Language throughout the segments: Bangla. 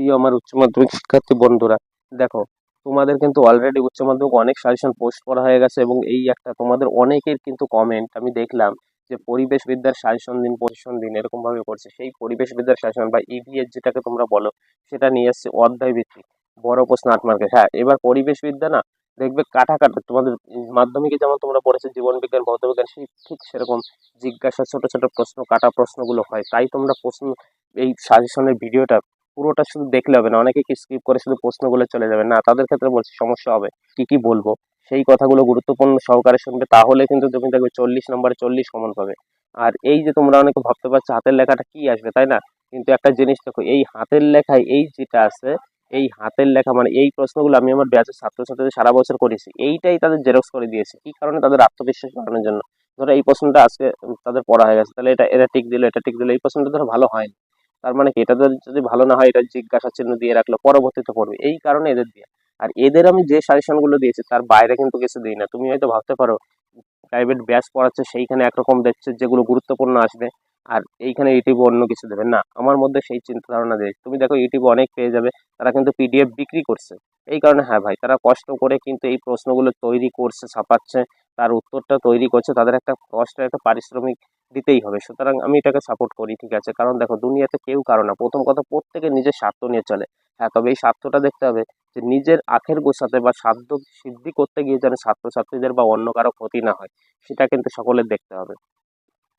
প্রিয় আমার উচ্চ মাধ্যমিক শিক্ষার্থী বন্ধুরা, দেখো, তোমাদের কিন্তু অলরেডি উচ্চ মাধ্যমিক অনেক সাজেশন পোস্ট করা হয়ে গেছে এবং এই একটা তোমাদের অনেকের কিন্তু কমেন্ট আমি দেখলাম যে পরিবেশ বিদ্যার সাজেশন দিন পজিশন দিন, এরকম ভাবে করছে। সেই পরিবেশ বিদ্যার সাজেশন বা ইভিএস যেটাকে তোমরা বলো, সেটা নিয়ে এসছে অধ্যায় ভিত্তিক। বড় প্রশ্ন আট মার্কের হ্যাঁ এবার পরিবেশ বিদ্যা না, দেখবে কাটা কাটা তোমাদের মাধ্যমিকে যেমন তোমরা পড়েছো, জীবন বিজ্ঞান ভৌতবিজ্ঞান সেই ঠিক সেরকম জিজ্ঞাসা, ছোট ছোট প্রশ্ন, কাটা প্রশ্নগুলো হয়। তাই তোমরা প্রশ্ন, এই সাজেশনের ভিডিওটা পুরোটা শুধু দেখলে হবে না। অনেকে কি স্কিপ করে শুধু প্রশ্নগুলো চলে যাবে? না, তাদের ক্ষেত্রে বলছি, সমস্যা হবে। কি কি বলব? সেই কথাগুলো গুরুত্বপূর্ণ সহকারে শুনবে, তাহলে কিন্তু তুমি দেখবে চল্লিশ নম্বরে চল্লিশ সমান পাবে। আর এই যে তোমরা অনেকে ভাবতে পারছ, হাতের লেখাটা কি আসবে, তাই না? কিন্তু একটা জিনিস দেখো, এই হাতের লেখায় এই যেটা আছে, এই হাতের লেখা মানে এই প্রশ্নগুলো আমি আমার ব্যাচের ছাত্রছাত্রীদের সারা বছর করেছি। এইটাই তাদের জেরক্স করে দিয়েছি। কি কারণে? তাদের আত্মবিশ্বাস বাড়ানোর জন্য। ধরো এই প্রশ্নটা আজকে তাদের পড়া হয়ে গেছে। তাহলে এটা এটা টিক দিল, এটা টিক দিল, এই প্রশ্নটা ধরো ভালো হয়নি। তার মানে কি? এটা যদি ভালো না হয়, এটা জিজ্ঞাসা চিহ্ন দিয়ে রাখল পরবর্তীতে পড়বে। এই কারণে এদের দিয়ে। আর এদের আমি যে সাজেশনগুলো দিয়েছি, তার বাইরে কিন্তু কিছু দিই না। তুমি হয়তো ভাবতে পারো প্রাইভেট ব্যাচ পড়াচ্ছে, সেইখানে একরকম দেখছে যেগুলো গুরুত্বপূর্ণ আসবে, আর এইখানে ইউটিউবে অন্য কিছু দেবে। না, আমার মধ্যে সেই চিন্তা ধারণা দেয় তুমি দেখো ইউটিউবে অনেক পেয়ে যাবে, তারা কিন্তু পিডিএফ বিক্রি করছে। এই কারণে হ্যাঁ ভাই, তারা কষ্ট করে কিন্তু এই প্রশ্নগুলো তৈরি করছে, ছাপাচ্ছে। তার উত্তরটা তৈরি করছে, তাদের একটা কষ্টের একটা পারিশ্রমিক দিতেই হবে। সুতরাং আমি এটাকে সাপোর্ট করি, ঠিক আছে? কারণ দেখো, দুনিয়াতে কেউ কারও না। প্রথম কথা প্রত্যেকে নিজের স্বার্থ নিয়ে চলে। হ্যাঁ তবে এই স্বার্থটা দেখতে হবে যে, নিজের আখের গোছাতে বা সাধ্য সিদ্ধি করতে গিয়ে যেন ছাত্রছাত্রীদের বা অন্য কারও ক্ষতি না হয়, সেটা কিন্তু সকলের দেখতে হবে।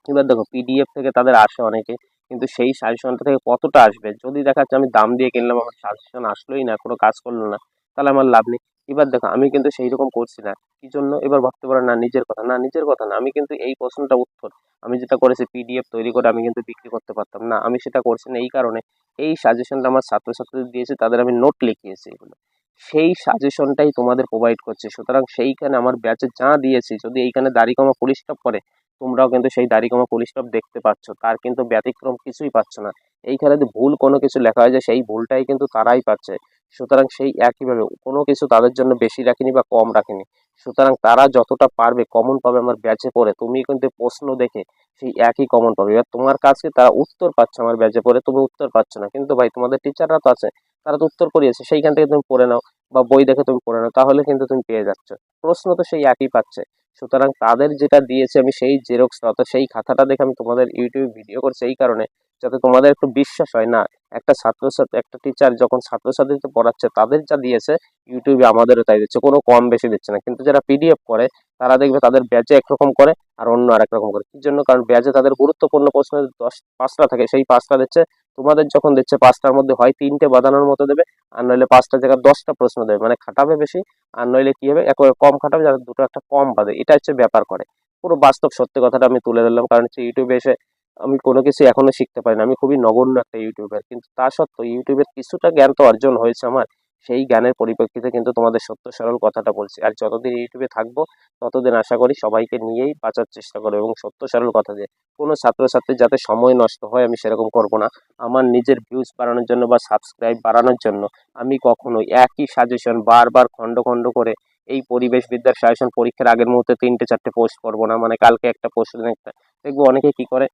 এবার দেখো পিডিএফ থেকে তাদের আসে অনেকে, কিন্তু সেই সাজেশনটা থেকে কতটা আসবে? যদি দেখা যাচ্ছে আমি দাম দিয়ে কিনলাম, আমার সাজেশন আসলোই না, কোনো কাজ করল না, তাহলে আমার লাভ নেই। এবার দেখো, আমি কিন্তু সেই রকম করছি না। কি জন্য এবার ভাবতে পারো, না, নিজের কথা। না, নিজের কথা না, আমি কিন্তু এই প্রশ্নটা উত্তর। আমি যেটা করেছি পিডিএফ তৈরি করে আমি কিন্তু বিক্রি করতে পারতাম। না, আমি সেটা করছি না, এই কারণে এই সাজেশনটা আমার ছাত্রছাত্রীদের দিয়েছি, তাদের আমি নোট লিখিয়েছি এগুলো। সেই সাজেশনটাই তোমাদের প্রোভাইড করছে। সুতরাং সেইখানে আমার ব্যাচে যা দিয়েছি, যদি এইখানে দাড়ি কমা স্টপ করে, তোমরাও কিন্তু সেই দাড়ি কমা পুলিশ স্টপ দেখতে পাচ্ছ। তার কিন্তু ব্যতিক্রম কিছুই পাচ্ছ না। এইখানে যদি ভুল কোনো কিছু লেখা হয় যে, সেই ভুলটাই কিন্তু তারাই পাচ্ছে। সুতরাং সেই একইভাবে কোনো কিছু তাদের জন্য বেশি রাখিনি বা কম রাখিনি। সুতরাং তারা যতটা পারবে কমন পাবে আমার ব্যাচে পড়ে। তুমি কিন্তু প্রশ্ন দেখে সেই একই কমন পাবে। এবার তোমার কাছে তারা উত্তর পাচ্ছে আমার ব্যাচে পড়ে, তুমি উত্তর পাচ্ছ না। কিন্তু ভাই, তোমাদের টিচাররা তো আছে, তারা তো উত্তর করিয়েছে। সেইখান থেকে তুমি পড়ে নাও বা বই দেখে তুমি পড়ে নাও, তাহলে কিন্তু তুমি পেয়ে যাচ্ছ। প্রশ্ন তো সেই একই পাচ্ছে। সুতরাং তাদের যেটা দিয়েছে আমি সেই জেরক্স অর্থাৎ সেই খাতাটা দেখে আমি তোমাদের ইউটিউবে ভিডিও করছি। এই কারণে যাতে তোমাদের একটু বিশ্বাস হয় না। একটা ছাত্রছাত্রী, একটা টিচার যখন ছাত্রছাত্রীকে পড়াচ্ছে, তাদের যা দিয়েছে ইউটিউবে আমাদেরও তাই দিচ্ছে। কোনো কম বেশি দিচ্ছে না। কিন্তু যারা পিডিএফ করে, তারা দেখবে তাদের ব্যাচে একরকম করে আর অন্য আরেক রকম করে। কি জন্য? কারণ ব্যাচে তাদের গুরুত্বপূর্ণ প্রশ্ন দশ পাঁচটা থাকে, সেই পাঁচটা দিচ্ছে, তোমাদের যখন দিচ্ছে, পাঁচটার মধ্যে হয় তিনটে বাঁধানোর মতো দেবে, আর নইলে পাঁচটা জায়গায় দশটা প্রশ্ন দেবে। মানে খাটাবে বেশি, আর নইলে কি হবে? একবারে কম খাটাবে, যাতে দুটো একটা কম বাঁধে। এটা হচ্ছে ব্যাপার করে। পুরো বাস্তব সত্যি কথাটা আমি তুলে ধরলাম। কারণ হচ্ছে ইউটিউবে এসে আমি কোনো কিছু এখনও শিখতে পারি না। আমি খুবই নগণ্য একটা ইউটিউবার কিন্তু তা সত্ত্বেও ইউটিউবের কিছুটা জ্ঞান তো অর্জন হয়েছে আমার। সেই জ্ঞানের পরিপ্রেক্ষিতে কিন্তু তোমাদের সত্য সরল কথাটা বলছি। আর যতদিন ইউটিউবে থাকব, ততদিন আশা করি সবাইকে নিয়েই বাঁচার চেষ্টা করব এবং সত্য সরল কথা দিয়ে। কোনো ছাত্রছাত্রীর যাতে সময় নষ্ট হয়, আমি সেরকম করব না। আমার নিজের ভিউজ বাড়ানোর জন্য বা সাবস্ক্রাইব বাড়ানোর জন্য আমি কখনোই একই সাজেশন বারবার খণ্ড খণ্ড করে এই পরিবেশ বিদ্যার সাজেশন পরীক্ষার আগের মুহূর্তে তিনটে, চারটে পোস্ট করব না। মানে কালকে একটা পোস্ট একটা। দেখব অনেকে কি করে?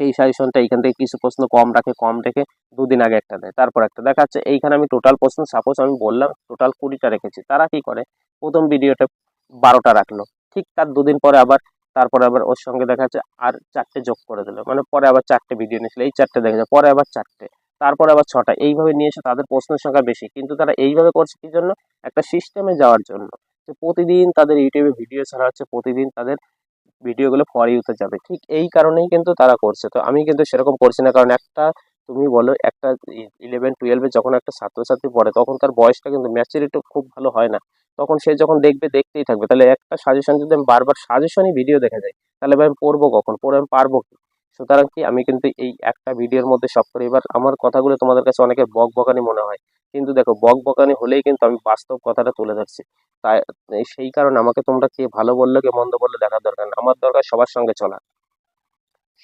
এই সাজেশনটা এইখান থেকে কিছু প্রশ্ন কম রাখে, কম রেখে দুদিন আগে একটা দেয়। তারপর একটা। দেখা যাচ্ছে এইখানে আমি টোটাল প্রশ্ন সাপোজ আমি বললাম টোটাল কুড়িটা রেখেছি, তারা কি করে? প্রথম ভিডিওটা বারোটা রাখল। ঠিক তার দুদিন পরে আবার, তারপরে আবার ওর সঙ্গে দেখা যাচ্ছে আর চারটে যোগ করে দিল। মানে পরে আবার চারটে ভিডিও নিয়েছিল। এই চারটে দেখা যায় পরে আবার চারটে, তারপরে আবার ছটা। এইভাবে নিয়ে এসে তাদের প্রশ্নের সংখ্যা বেশি। কিন্তু তারা এইভাবে করছে কি জন্য? একটা সিস্টেমে যাওয়ার জন্য। যে প্রতিদিন তাদের ইউটিউবে ভিডিও ছাড়া হচ্ছে, প্রতিদিন তাদের ভিডিওগুলো ফর ইউতে যাবে। ঠিক এই কারণেই কিন্তু তারা করছে। তো আমি কিন্তু সেরকম করছি না। কারণ একটা, তুমি বলো, একটা ইলেভেন টুয়েলভে যখন একটা ছাত্রছাত্রী পড়ে, তখন তার বয়সটা কিন্তু ম্যাচুরিটি খুব ভালো হয় না। তখন সে যখন দেখবে, দেখতেই থাকবে। তাহলে একটা সাজেশন যদি আমি বারবার সাজেশনই ভিডিও দেখা যায়, তাহলে আমি পড়ব কখন? পড়ে আমি পারব কি? সুতরাং কি, আমি কিন্তু এই একটা ভিডিওর মধ্যে সব করে। এবার আমার কথাগুলো তোমাদের কাছে অনেকের বক বকানি মনে হয়। কিন্তু দেখো বক বকানি হলেই কিন্তু আমি বাস্তব কথাটা তুলে ধরছি। তাই সেই কারণে আমাকে তোমরা কে ভালো বললে, কে মন্দ বললে দেখার দরকার না। আমার দরকার সবার সঙ্গে চলা।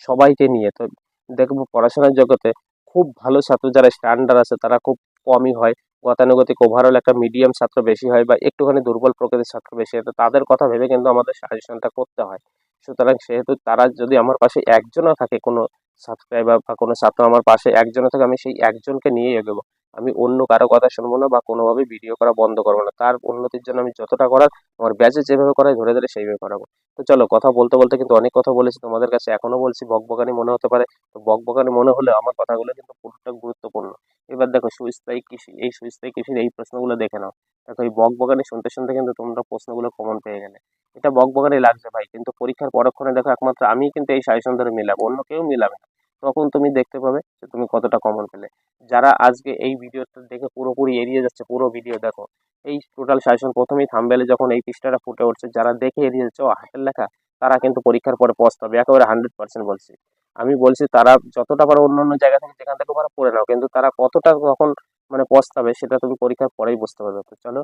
সবাইকে নিয়ে। তো দেখব পড়াশোনার জগতে খুব ভালো ছাত্র যারা স্ট্যান্ডার্ড আছে, তারা খুব কমই হয়। গতানুগতিক ওভারঅল একটা মিডিয়াম ছাত্র বেশি হয় বা একটুখানি দুর্বল প্রকৃতির ছাত্র বেশি হয়, তো তাদের কথা ভেবে কিন্তু আমাদের সাজেশনটা করতে হয়। সুতরাং সেহেতু তারা যদি আমার পাশে একজনও থাকে, কোনো সাবস্ক্রাইবার বা কোনো ছাত্র আমার পাশে একজনও থাকে, আমি সেই একজনকে নিয়ে এগোবো। আমি অন্য কারও কথা শুনব না বা কোনোভাবে ভিডিও করা বন্ধ করব না। তার উন্নতির জন্য আমি যতটা করার আমার ব্যাচে যেভাবে করাই ধরে ধরে সেইভাবে করাবো। তো চলো, কথা বলতে বলতে কিন্তু অনেক কথা বলেছি তোমাদের কাছে, এখনও বলছি, বকবকানি মনে হতে পারে। তো বকবকানি মনে হলে আমার কথাগুলো কিন্তু পুরোটা গুরুত্বপূর্ণ। এবার দেখো, সুস্থায়ী কৃষি, এই সুস্থায়ী কৃষির এই প্রশ্নগুলো দেখে নাও। দেখো, এই বকবকানি শুনতে শুনতে কিন্তু তোমরা প্রশ্নগুলো কমন পেয়ে গেলে। এটা বকবকানি লাগছে ভাই, কিন্তু পরীক্ষার পরক্ষণে দেখো একমাত্র আমি কিন্তু এই সাজেশন ধরে মিলাবো, অন্য কেউ মিলাবে না। তখন তুমি দেখতে পাবে যে তুমি কতটা কমন পেলে। যারা আজকে এই ভিডিওটা দেখে পুরোপুরি এড়িয়ে যাচ্ছে, পুরো ভিডিও দেখো। এই টোটাল সাজেশন প্রথমেই থামবেলে যখন এই পৃষ্ঠাটা ফুটে উঠছে, যারা দেখে এড়িয়ে যাচ্ছে, ও হাতের লেখা, তারা কিন্তু পরীক্ষার পরে পস্তাবে, একেবারে হান্ড্রেড পার্সেন্ট বলছি। আমি বলছি তারা যতটা পারো অন্য অন্য জায়গা থেকে যেখান থেকে পারো পড়ে নাও, কিন্তু তারা কতটা তখন মানে পস্তাবে, সেটা তুমি পরীক্ষার পরেই বুঝতে পারবে। তো চলো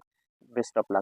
বেস্ট অফ লাক